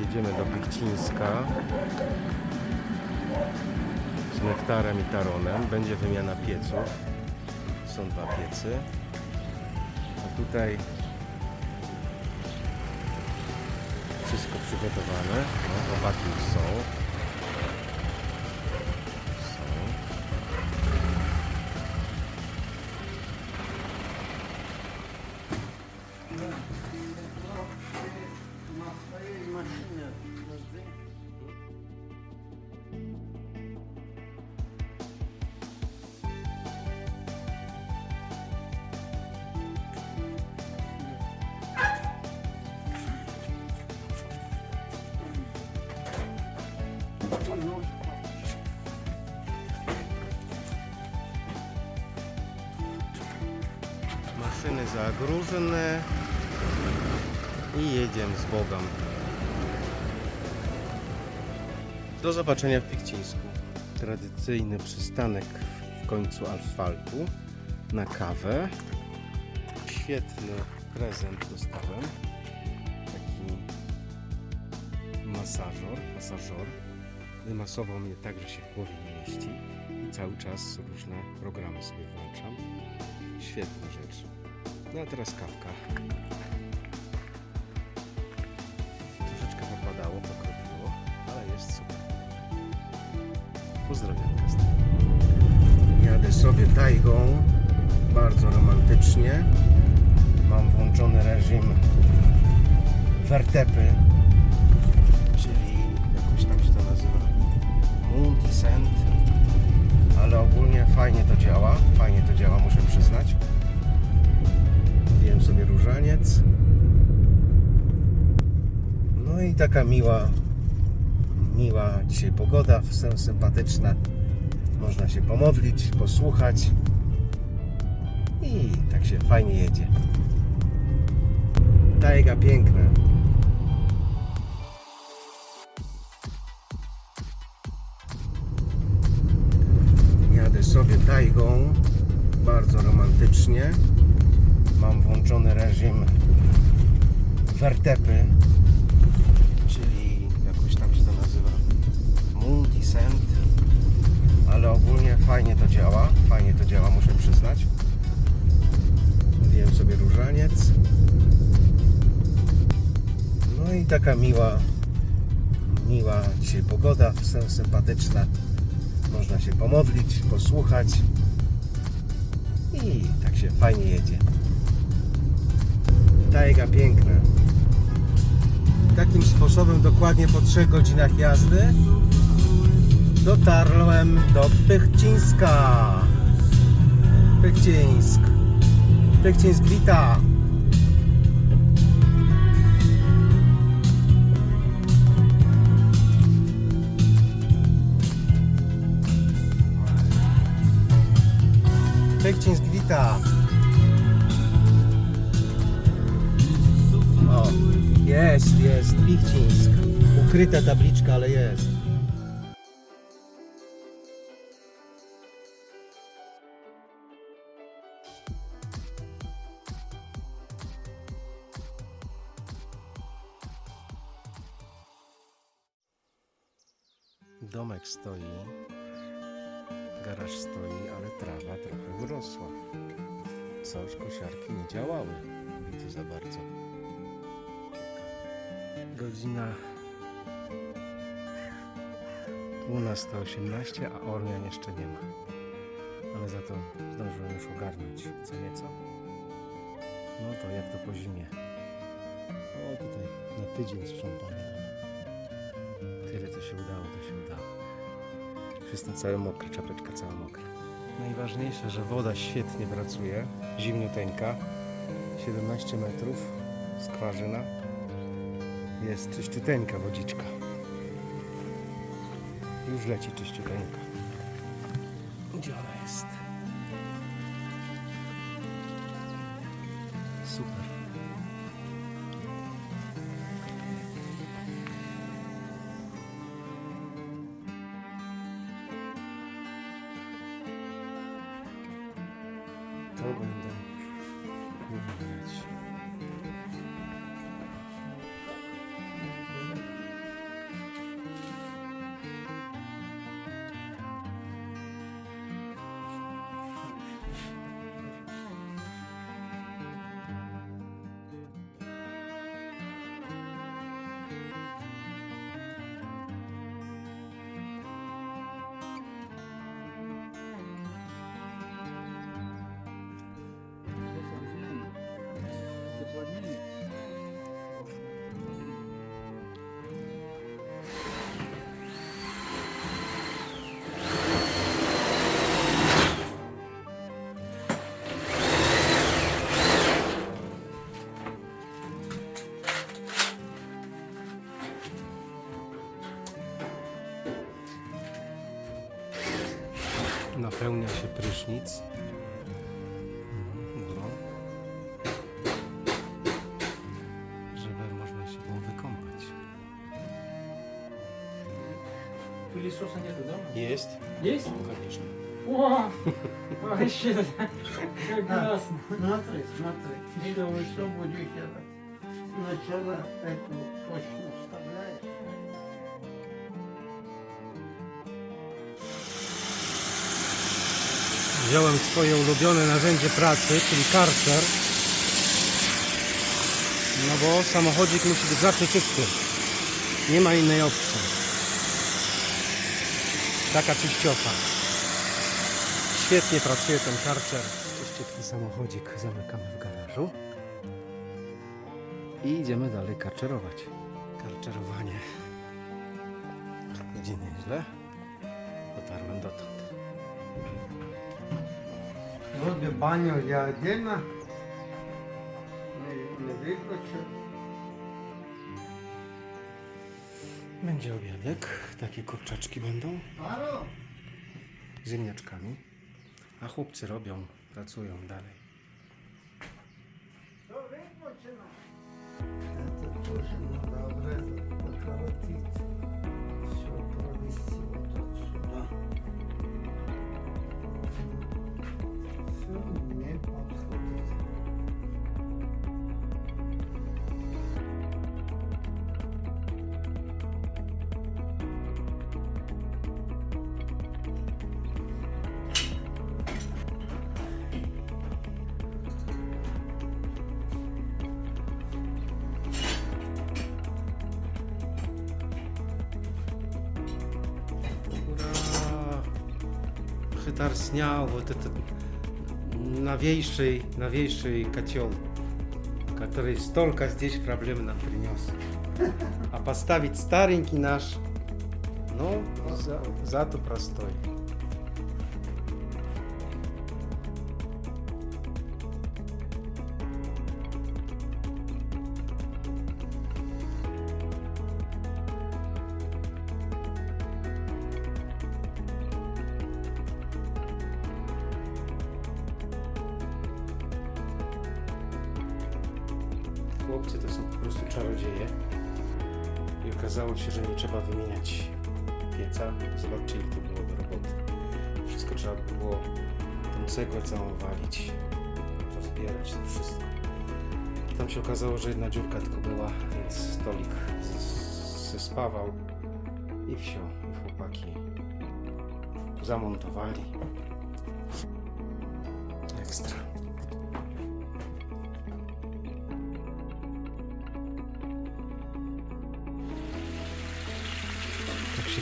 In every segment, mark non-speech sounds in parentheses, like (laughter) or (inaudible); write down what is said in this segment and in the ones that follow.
jedziemy do Pichcińska z nektarem i taronem. Będzie wymiana pieców. Są dwa piecy. A tutaj wszystko przygotowane. No, chłopaki już. Są. Maszyny zagróżone i jedziemy z Bogiem. Do zobaczenia w Pikcińsku. Tradycyjny przystanek w końcu asfaltu na kawę. Świetny prezent dostałem. Taki masażor, masażor. Wymasował mnie tak, że się w głowie nie mieści. I cały czas różne programy sobie włączam. Świetna rzecz. No a teraz kawka. Troszeczkę popadało, pokropiło, ale jest super. Pozdrawiam Was. Jadę sobie tajgą, bardzo romantycznie. Mam włączony reżim wertepy, czyli jakoś tam się to nazywa multisend, ale ogólnie fajnie to działa, fajnie to działa, muszę przyznać. Sobie różaniec. No i taka miła, miła dzisiaj pogoda, sy- sympatyczna. Można się pomodlić, posłuchać i tak się fajnie jedzie. Tajga piękna. Jadę sobie tajgą, bardzo romantycznie. Mam włączony reżim wertepy, czyli jakoś tam się to nazywa multisend, ale ogólnie fajnie to działa, fajnie to działa, muszę przyznać. Wiem sobie różaniec. No i taka miła, miła dzisiaj pogoda, sy- sympatyczna. Można się pomodlić, posłuchać i tak się fajnie jedzie. Tajga piękna. Takim sposobem dokładnie po 3 godzinach jazdy dotarłem do Pychcińska. Pychcińsk. Pychcińsk wita. Ukryta tabliczka, ale jest. Domek stoi, garaż stoi, ale trawa trochę wyrosła. Coś kosiarki nie działały. Widzę za bardzo. Godzina 12.18, a Ormian jeszcze nie ma. Ale za to zdążyłem już ogarnąć co nieco. No to jak to po zimie. O, tutaj na tydzień sprzątania. Tyle co się udało, to się udało. Jestem cały mokry, czapeczka cała mokra. Najważniejsze, że woda świetnie pracuje, zimniuteńka, 17 metrów, skwarzyna. Jest czyściuteńka wodziczka. Już leci czyściuteńka. Gdzie ona jest? Super. To będę Пылесоса нету, да? Есть? Есть? Конечно. О, вообще, как классно. Смотри, смотри. Что вы что будете делать? Сначала эту точно вставляешь. Wziąłem swoje ulubione narzędzie pracy, czyli karcer. No bo samochodzik musi być zawsze czysty. Nie ma innej opcji. Taka czyściocha. Świetnie pracuje ten karczer. Czyściutki samochodzik zamykamy w garażu. I idziemy dalej karczerować. Karczerowanie idzie nieźle. Dotarłem dotąd. Zrobię banio ja jedna. Nie, nie. Będzie obiadek, takie kurczaczki będą z ziemniaczkami, a chłopcy robią, pracują dalej. To rynku trzyma. Chytar снял вот этот новейший, новейший котел, который столько здесь проблем нам принес. А поставить старенький наш, ну, за, зато простой. Chłopcy to są po prostu czarodzieje. I okazało się, że nie trzeba wymieniać pieca. Zobaczcie, ile to było do roboty. Wszystko trzeba było tą cegłę całą walić, rozbierać to wszystko. Tam się okazało, że jedna dziurka tylko była, więc stolik zespawał i wsio. Chłopaki zamontowali. Ekstra.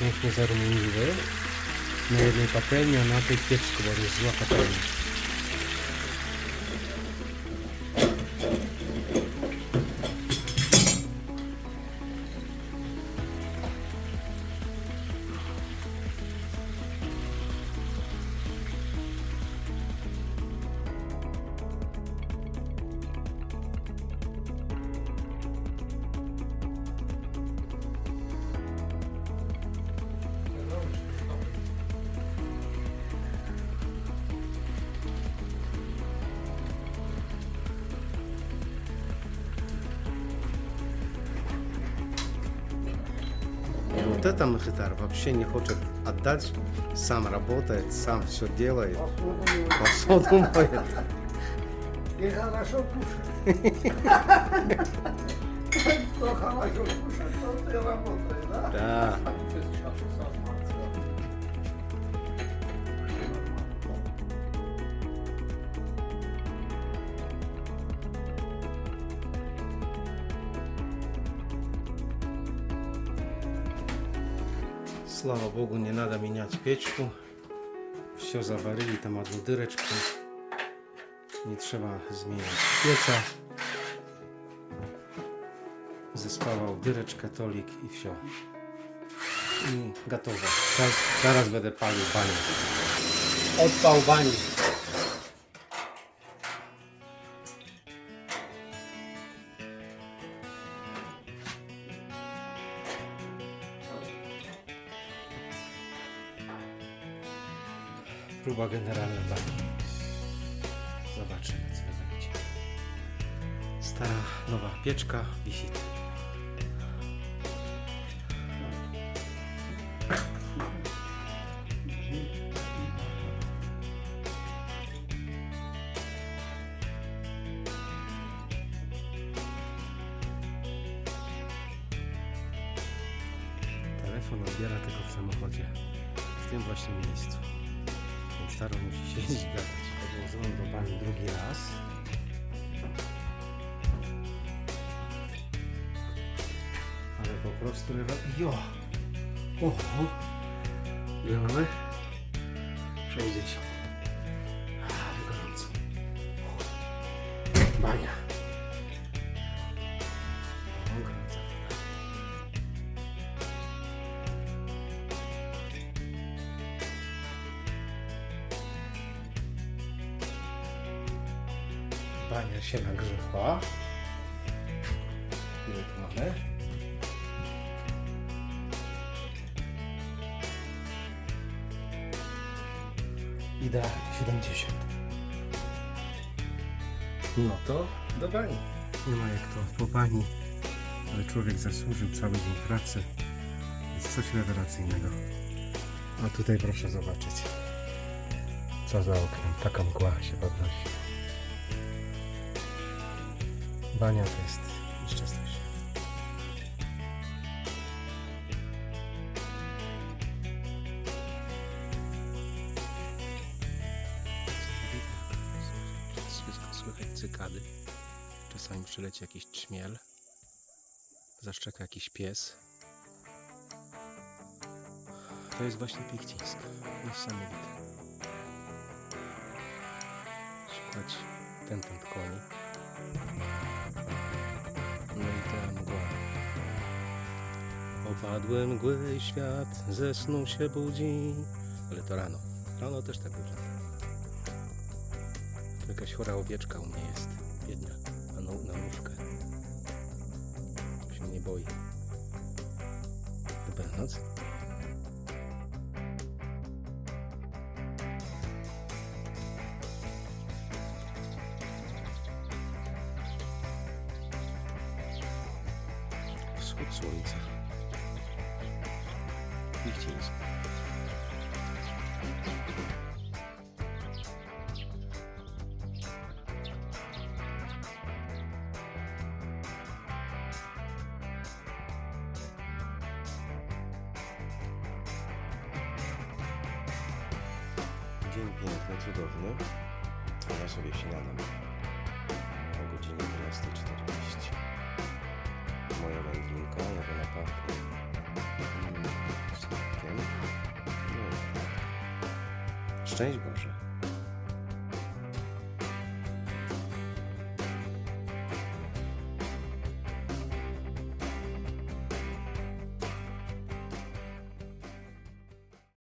Pięknie zarumieniły na jednej patelni, a na tej pieczku, bo to jest zła patelnia. Вот это Махитар вообще не хочет отдать, сам работает, сам все делает, посуду моет. И хорошо кушать. (laughs) Кто хорошо кушает, тот и работает, да? Да. Слава Богу, не надо менять печку. Все заварили, там одну дырочку. Nie trzeba zmieniać pieca. Zespawał dyreczkę, tolik i wsio. I gotowe. Teraz, teraz będę palił banię. Odpał bani. Próba generalna bani. Zobaczymy, co będzie. Stara, nowa pieczka, wisit. Telefon odbiera tylko w samochodzie. W tym właśnie miejscu. Staro musi siedzieć (laughs) i gadać. Podłożyłem do bani drugi raz. Ale po prostu lewa... Jo! Oho! Ile mamy? 60. A, gorąco. Bania. Nagrzewła. Ile tu mamy? Idealnie, 70. No to do bani. Nie ma jak to po bani. Ale człowiek zasłużył cały dzień pracy. Jest coś rewelacyjnego. A tutaj proszę zobaczyć. Co za oknem. Taka mgła się podnosi. Bania to jest jeszcze coś. Wszystko słychać cykady. Czasami przyleci jakiś czmiel. Zaszczeka jakiś pies. To jest właśnie Piechcińsk. Niesamowite. Słuchać ten ten koni. Opadły mgły, świat ze snu się budzi. Ale to rano. Rano też tak wygląda. Tu jakaś chora owieczka u mnie jest. Jedna. Na, no, na nóżkę. Się nie boi. Dobranoc. Wschód słońca. Lichcińsk. Dzień piękny, cudowny. Ja sobie śniadam o godzinie 12.40. Moja wędlinka, jadę na No. Szczęść Boże.